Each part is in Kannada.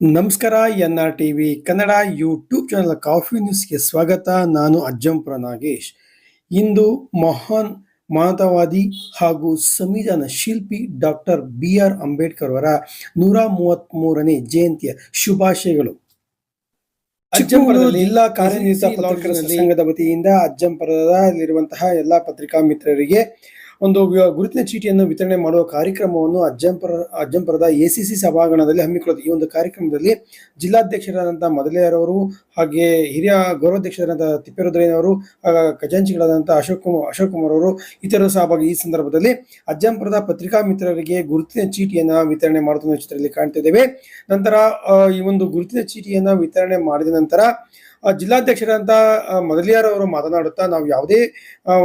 ನಮಸ್ಕಾರ N R TV Kannada YouTube channel coffee ನ್ಯೂಸ್ಗೆ ಸ್ವಾಗತ. ನಾನು ಅಜ್ಜಂಪುರ ನಾಗೇಶ್. ಇಂದು ಮಹಾನ್ ಮಾನವತಾವಾದಿ ಹಾಗೂ ಸಂವಿಧಾನ ಶಿಲ್ಪಿ ಡಾಕ್ಟರ್ ಬಿ ಆರ್ ಅಂಬೇಡ್ಕರ್ ಅವರ ನೂರ ಮೂವತ್ತ್ ಮೂರನೇ ಜಯಂತಿಯ ಶುಭಾಶಯಗಳು. ಅಜ್ಜಂಪುರದಲ್ಲಿ ಜಿಲ್ಲಾ ಕಾರ್ಯನಿರತ ಪತ್ರಕರ್ತರ ಸಂಘದ ವತಿಯಿಂದ ಅಜ್ಜಂಪುರದಲ್ಲಿರುವಂತಹ ಎಲ್ಲಾ ಪತ್ರಿಕಾ ಮಿತ್ರರಿಗೆ ಒಂದು ಗುರುತಿನ ಚೀಟಿಯನ್ನು ವಿತರಣೆ ಮಾಡುವ ಕಾರ್ಯಕ್ರಮವನ್ನು ಅಜ್ಜಂಪುರ, ಅಜ್ಜಂಪುರದ ಸಿ ಸಭಾಂಗಣದಲ್ಲಿ ಹಮ್ಮಿಕೊಳ್ಳುತ್ತೆ ಈ ಒಂದು ಕಾರ್ಯಕ್ರಮದಲ್ಲಿ ಜಿಲ್ಲಾಧ್ಯಕ್ಷರಾದಂತಹ ಮೊದಲೆಯರವರು ಹಾಗೆ ಹಿರಿಯ ಗೌರವಾಧ್ಯಕ್ಷರಾದಂಥ ತಿಪ್ಪೇರುದ್ರಯ್ಯನವರು ಖಜಾಂಚಿಗಳಾದಂಥ ಅಶೋಕ್ ಕುಮಾರ್ ಅಶೋಕ್ ಕುಮಾರ್ ಅವರು ಇತರರು ಸಹಭಾಗಿ ಈ ಸಂದರ್ಭದಲ್ಲಿ ಅಜ್ಜಂಪುರದ ಪತ್ರಿಕಾ ಮಿತ್ರರಿಗೆ ಗುರುತಿನ ಚೀಟಿಯನ್ನು ವಿತರಣೆ ಮಾಡುತ್ತಿರುವ ಚಿತ್ರದಲ್ಲಿ ಕಾಣ್ತಿದ್ದೇವೆ ನಂತರ ಈ ಒಂದು ಗುರುತಿನ ಚೀಟಿಯನ್ನು ವಿತರಣೆ ಮಾಡಿದ ನಂತರ ಜಿಲ್ಲಾಧ್ಯಕ್ಷರಾದಂಥ ಮೊದಲಿಯಾರ್ ಅವರು ಮಾತನಾಡುತ್ತಾ ನಾವು ಯಾವುದೇ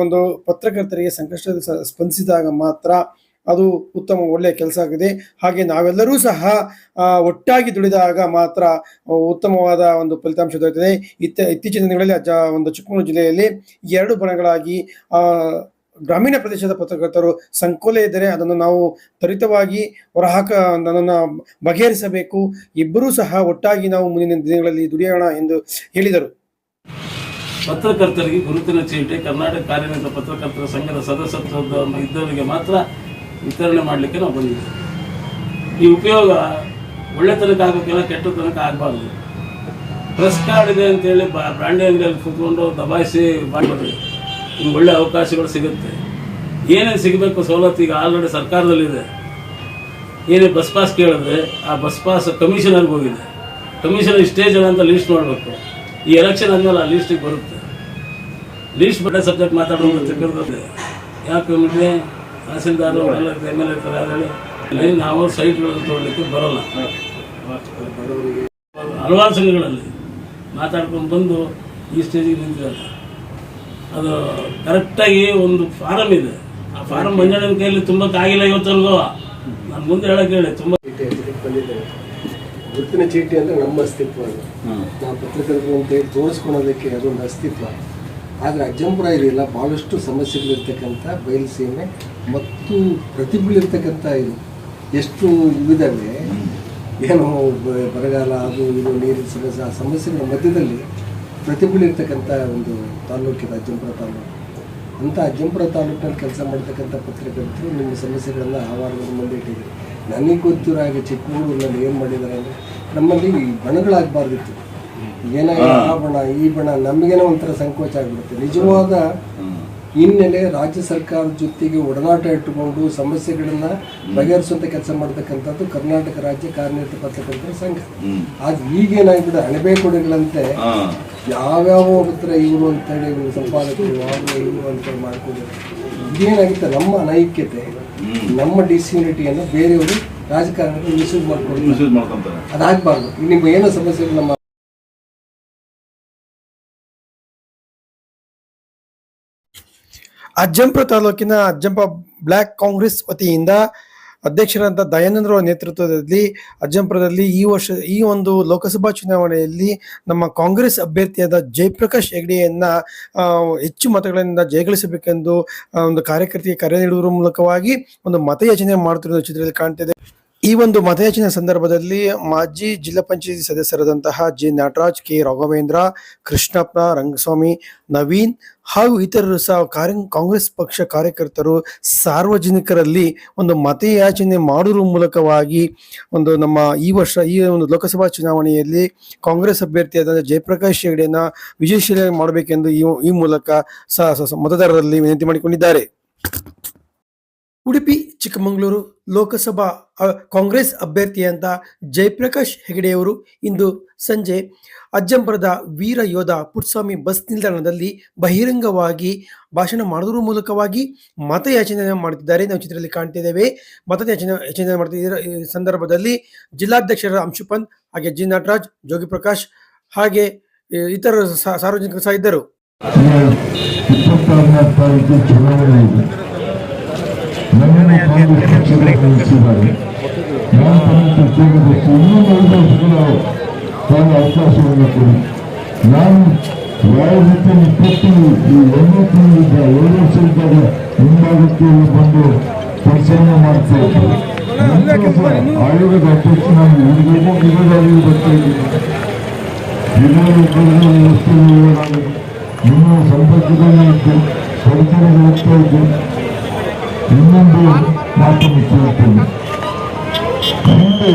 ಒಂದು ಪತ್ರಕರ್ತರಿಗೆ ಸಂಕಷ್ಟದ ಸ್ಪಂದಿಸಿದಾಗ ಮಾತ್ರ ಅದು ಉತ್ತಮ ಒಳ್ಳೆಯ ಕೆಲಸ ಆಗಿದೆ. ಹಾಗೆ ನಾವೆಲ್ಲರೂ ಸಹ ಒಟ್ಟಾಗಿ ದುಡಿದಾಗ ಮಾತ್ರ ಉತ್ತಮವಾದ ಒಂದು ಫಲಿತಾಂಶ ದೊರೆಯುತ್ತದೆ. ಇತ್ತ, ಇತ್ತೀಚಿನ ದಿನಗಳಲ್ಲಿ ಒಂದು ಚಿಕ್ಕಮಗಳೂರು ಜಿಲ್ಲೆಯಲ್ಲಿ ಎರಡು ಬಣಗಳಾಗಿ ಗ್ರಾಮೀಣ ಪ್ರದೇಶದ ಪತ್ರಕರ್ತರು ಸಂಕೋಲೆ ಇದ್ದರೆ ಅದನ್ನು ನಾವು ತ್ವರಿತವಾಗಿ ಹೊರಹಾಕ ಅದನ್ನು ಬಗೆಹರಿಸಬೇಕು. ಇಬ್ಬರೂ ಸಹ ಒಟ್ಟಾಗಿ ನಾವು ಮುಂದಿನ ದಿನಗಳಲ್ಲಿ ದುಡಿಯೋಣ ಎಂದು ಹೇಳಿದರು. ಪತ್ರಕರ್ತರಿಗೆ ಗುರುತಿನ ಚೀಟಿ, ಕರ್ನಾಟಕ ಕಾರ್ಯನಿರತ ಪತ್ರಕರ್ತರ ಸಂಘದ ಸದಸ್ಯತ್ವದ ಇದ್ದವರಿಗೆ ಮಾತ್ರ ವಿತರಣೆ ಮಾಡಲಿಕ್ಕೆ ನಾವು ಬಂದಿದ್ದೇವೆ. ಈ ಉಪಯೋಗ ಒಳ್ಳೆತನಕ್ಕೆ ಕೆಟ್ಟ ತನಕ ಆಗಬಾರ್ದು. ಪ್ರೆಸ್ ಕಾರ್ಡ್ ಇದೆ ಅಂತೇಳಿ ಬ್ರಾಂಡಿ ಅಂಗಡಿಯಲ್ಲಿ ಕೂತ್ಕೊಂಡು ದಬಾಯಿಸಿ ಮಾಡಬೇಡಿ ನಿಮ್ಗೆ ಒಳ್ಳೆ ಅವಕಾಶಗಳು ಸಿಗುತ್ತೆ. ಏನೇನು ಸಿಗಬೇಕು ಸವಲತ್ತು ಈಗ ಆಲ್ರೆಡಿ ಸರ್ಕಾರದಲ್ಲಿದೆ. ಏನೇ ಬಸ್ ಪಾಸ್ ಕೇಳಿದ್ರೆ ಆ ಬಸ್ ಪಾಸ್ ಕಮಿಷನರ್ಗೆ ಹೋಗಿದೆ. ಕಮಿಷನರ್ ಇಷ್ಟೇ ಜನ ಅಂತ ಲೀಸ್ಟ್ ಮಾಡಬೇಕು. ಈ ಎಲೆಕ್ಷನ್ ಆದ್ಮೇಲೆ ಆ ಲೀಸ್ಟಿಗೆ ಬರುತ್ತೆ. ಲೀಸ್ಟ್ ಬಟ್ಟೆ ಸಬ್ಜೆಕ್ಟ್ ಮಾತಾಡೋದು ಯಾಕೆ ನಿಮಗೆ ತಹಸೀಲ್ದಾರ್ ಎಲ್ಲ ಎಂ ಎಲ್ ಇರ್ತಾರೆ ಅದರಲ್ಲಿ ನಾವು ಸೈಟ್ಗಳನ್ನು ತೊಗೊಳ್ಲಿಕ್ಕೆ ಬರೋಲ್ಲ. ಹಲವಾರು ಸಂಘಗಳಲ್ಲಿ ಮಾತಾಡ್ಕೊಂಡು ಬಂದು ಈ ಸ್ಟೇಜಿಗೆ ನಿಂತಿದ್ದಾರೆ. ಅದು ಕರೆಕ್ಟಾಗಿ ಒಂದು ಫಾರಮ್ ಇದೆ. ಆ ಫಾರಂ ಮಂಜಣ್ಣನ ಕೈಯಲ್ಲಿ ತುಂಬಕ್ಕಾಗಿಲ್ಲ ಇವತ್ತಲ್ವೋ ನಾನು ಮುಂದೆ ಹೇಳಕ್ಕೆ ಹೇಳಿ ತುಂಬ ಚೀಟಿ ಹಚ್ಚಲಿಕ್ಕೆ ಬಂದಿದ್ದೇವೆ ಗುರುತಿನ ಚೀಟಿ ಅಂದರೆ ನಮ್ಮ ಅಸ್ತಿತ್ವ ಅದು. ನಾವು ಪತ್ರಕರ್ತರು ಅಂತ ಹೇಳಿ ತೋರಿಸ್ಕೊಳೋದಕ್ಕೆ ಅದೊಂದು ಅಸ್ತಿತ್ವ. ಆದರೆ ಅಜ್ಜಂಪುರ ಇರಲಿಲ್ಲ ಭಾಳಷ್ಟು ಸಮಸ್ಯೆಗಳಿರ್ತಕ್ಕಂಥ ಬಯಲುಸೀಮೆ ಮತ್ತು ಪ್ರತಿಭೆಗಳಿರ್ತಕ್ಕಂಥ ಇದು. ಎಷ್ಟು ಇವಿದಾವೆ ಏನು ಬರಗಾಲ ಅದು ಇದು ನೀರಿನ ಸಮಸ್ಯೆ ಆ ಸಮಸ್ಯೆಗಳ ಮಧ್ಯದಲ್ಲಿ ಪ್ರತಿಭೆಗಳಿರ್ತಕ್ಕಂಥ ಒಂದು ತಾಲೂಕಿದೆ ಅಜ್ಜಂಪುರ ತಾಲೂಕು. ಅಂಥ ಅಜ್ಜಂಪುರ ತಾಲೂಕಿನಲ್ಲಿ ಕೆಲಸ ಮಾಡ್ತಕ್ಕಂಥ ಪತ್ರಕರ್ತರು ನಿಮ್ಮ ಸಮಸ್ಯೆಗಳನ್ನು ಆವಾರಗಳ ಮುಂದೆ ಇಟ್ಟಿದ್ದಾರೆ ನನಗೆ ಗೊತ್ತಿರೋ ಹಾಗೆ ಚಿಕ್ಕಮಗಳೂರಿನಲ್ಲಿ ಏನು ಮಾಡಿದ್ದಾರೆ ಅಂದರೆ ನಮ್ಮಲ್ಲಿ ಈ ಬಣಗಳಾಗಬಾರ್ದಿತ್ತು. ಏನೋ ಆ ಬಣ ಈ ಬಣ ನಮಗೇನೋ ಒಂಥರ ಸಂಕೋಚ ಆಗಿಬಿಡುತ್ತೆ. ನಿಜವಾದ ಹಿನ್ನೆಲೆ ರಾಜ್ಯ ಸರ್ಕಾರದ ಜೊತೆಗೆ ಒಡನಾಟ ಇಟ್ಟುಕೊಂಡು ಸಮಸ್ಯೆಗಳನ್ನ ಬಗೆಹರಿಸುವಂತ ಕೆಲಸ ಮಾಡ್ತಕ್ಕಂಥದ್ದು ಕರ್ನಾಟಕ ರಾಜ್ಯ ಕಾರ್ಯನಿರತ ಪತ್ರಕರ್ತರ ಸಂಘ. ಅದು ಈಗೇನಾಗ್ಬಿಡ ಅಣಬೆ ಕೊಡೆಗಳಂತೆ ಯಾವ್ಯಾವ ಹತ್ರ ಇವರು ಅಂತೇಳಿ ಇವರು ಸಂಪಾದಕರು ಅವರು ಇವರು ಅಂತೇಳಿ ಮಾಡ್ಕೊಂಡಿದ್ದಾರೆ. ಇದೇನಾಗುತ್ತೆ ನಮ್ಮ ಅನೈಕ್ಯತೆ ನಮ್ಮ ಡಿಸ್ಯೂನಿಟಿಯನ್ನು ಬೇರೆಯವರು ರಾಜಕಾರಣಿಗಳು ಮಿಸ್ಯೂಸ್ ಮಾಡ್ಕೊಂಡು ಅದಾಗಬಾರ್ದು. ನಿಮ್ಮ ಏನೋ ಸಮಸ್ಯೆಗಳು ನಮ್ಮ ಅಜ್ಜಂಪುರ ತಾಲೂಕಿನ ಅಜ್ಜಂಪ ಬ್ಲಾಕ್ ಕಾಂಗ್ರೆಸ್ ವತಿಯಿಂದ ಅಧ್ಯಕ್ಷರಾದ ದಯಾನಂದ್ರ ನೇತೃತ್ವದಲ್ಲಿ ಅಜ್ಜಂಪುರದಲ್ಲಿ ಈ ವರ್ಷ ಈ ಒಂದು ಲೋಕಸಭಾ ಚುನಾವಣೆಯಲ್ಲಿ ನಮ್ಮ ಕಾಂಗ್ರೆಸ್ ಅಭ್ಯರ್ಥಿಯಾದ ಜಯಪ್ರಕಾಶ್ ಹೆಗ್ಡೆಯನ್ನ ಹೆಚ್ಚು ಮತಗಳಿಂದ ಜಯಗಳಿಸಬೇಕೆಂದು ಒಂದು ಕಾರ್ಯಕರ್ತರಿಗೆ ಕರೆ ನೀಡುವ ಮೂಲಕವಾಗಿ ಒಂದು ಮತಯಾಚನೆ ಮಾಡುತ್ತಿರುವ ಚಿತ್ರದಲ್ಲಿ ಕಾಣ್ತಿದೆ. ಈ ಒಂದು ಮತಯಾಚನೆ ಸಂದರ್ಭದಲ್ಲಿ ಮಾಜಿ ಜಿಲ್ಲಾ ಪಂಚಾಯತಿ ಸದಸ್ಯರಾದಂತಹ ಜಿ ನಟರಾಜ್, ಕೆ ರಾಘವೇಂದ್ರ, ಕೃಷ್ಣಪ್ಪ, ರಂಗಸ್ವಾಮಿ, ನವೀನ್ ಹಾಗೂ ಇತರರು ಸಹ ಕಾರ್ಯ ಕಾಂಗ್ರೆಸ್ ಪಕ್ಷ ಕಾರ್ಯಕರ್ತರು ಸಾರ್ವಜನಿಕರಲ್ಲಿ ಒಂದು ಮತಯಾಚನೆ ಮಾಡುವ ಮೂಲಕವಾಗಿ ಒಂದು ನಮ್ಮ ಈ ವರ್ಷ ಈ ಒಂದು ಲೋಕಸಭಾ ಚುನಾವಣೆಯಲ್ಲಿ ಕಾಂಗ್ರೆಸ್ ಅಭ್ಯರ್ಥಿಯಾದ ಜಯಪ್ರಕಾಶ್ ಹೆಗಡೆಯನ್ನ ವಿಜಯಶೀಲ ಮಾಡಬೇಕೆಂದು ಈ ಮೂಲಕ ಸ- ಸ- ಸ- ಮತದಾರರಲ್ಲಿ ವಿನಂತಿ ಮಾಡಿಕೊಂಡಿದ್ದಾರೆ. ಉಡುಪಿ, ಚಿಕ್ಕಮಗಳೂರು ಲೋಕಸಭಾ ಕಾಂಗ್ರೆಸ್ ಅಭ್ಯರ್ಥಿಯಂತ ಜಯಪ್ರಕಾಶ್ ಹೆಗಡೆಯವರು ಇಂದು ಸಂಜೆ ಅಜ್ಜಂಪುರದ ವೀರ ಯೋಧ ಪುಟ್ಸ್ವಾಮಿ ಬಸ್ ನಿಲ್ದಾಣದಲ್ಲಿ ಬಹಿರಂಗವಾಗಿ ಭಾಷಣ ಮಾಡುವುದರ ಮೂಲಕವಾಗಿ ಮತಯಾಚನೆ ಮಾಡುತ್ತಿದ್ದಾರೆ. ನಾವು ಚಿತ್ರದಲ್ಲಿ ಕಾಣ್ತಿದ್ದೇವೆ. ಮತಯಾಚನೆ, ಯಾಚನೆ ಮಾಡ್ತಿದ್ದ ಸಂದರ್ಭದಲ್ಲಿ ಜಿಲ್ಲಾಧ್ಯಕ್ಷರ ಅಂಶುಪಂತ್ ಹಾಗೆ ಜಿ ನಟರಾಜ್, ಜೋಗಿ ಪ್ರಕಾಶ್ ಹಾಗೆ ಇತರ ಸಾರ್ವಜನಿಕರು ಸಹ ಇದ್ದರು. ವರ್ಷಗಳ ಕಾಲ ಅವಕಾಶವನ್ನು ಕೊಡಿ ನಾನು ಯಾವ ರೀತಿ ಇಪ್ಪತ್ತು ಈ ಒಂಬತ್ತರಿಂದ ಏಳು ವರ್ಷ ಇದ್ದಾಗ ಮುಂಭಾಗಕ್ಕೆ ಬಂದು ಕೆಲಸವನ್ನು ಮಾಡ್ತಾ ಇದ್ದೆ ಆಯೋಗದ ಅಧ್ಯಕ್ಷ ನಾನು ಇವರಿಗೂ ವಿರೋಧವಾಗಿ ಬರ್ತಾ ಇದ್ದೀನಿ ನಿಮ್ಮ ಇದ್ದು ಇನ್ನೊಂದು ಮಾತನ್ನು ಕೇಳ್ತೇನೆ ಹಿಂದೆ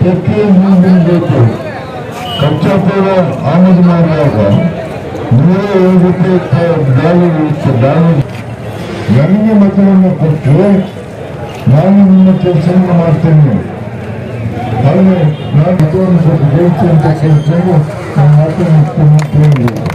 ತೆಕ್ಕೆ ಮುಂದಿನ ಬೇಕು ಕಚ್ಚಾ ತೈಲ ಆಮದು ಮಾಡುವಾಗ ನೂರ ಏಳು ರೂಪಾಯಿ ಡಾಲರ್ ಇತ್ತು ಡಾಲರ್ ನನಗೆ ಮತವನ್ನು ಕೊಟ್ಟು ನಾನು ನಿಮ್ಮ ಕೆಲಸವನ್ನು ಮಾಡ್ತೇನೆ ಆದರೆ ನಾನು ಮತವನ್ನು ಕೊಟ್ಟು ಬೇಕು ಅಂತ ಕೇಳ್ಕೊಂಡು ನಾನು ಮಾತನ್ನು ಮುಖ್ಯಮಂತ್ರಿ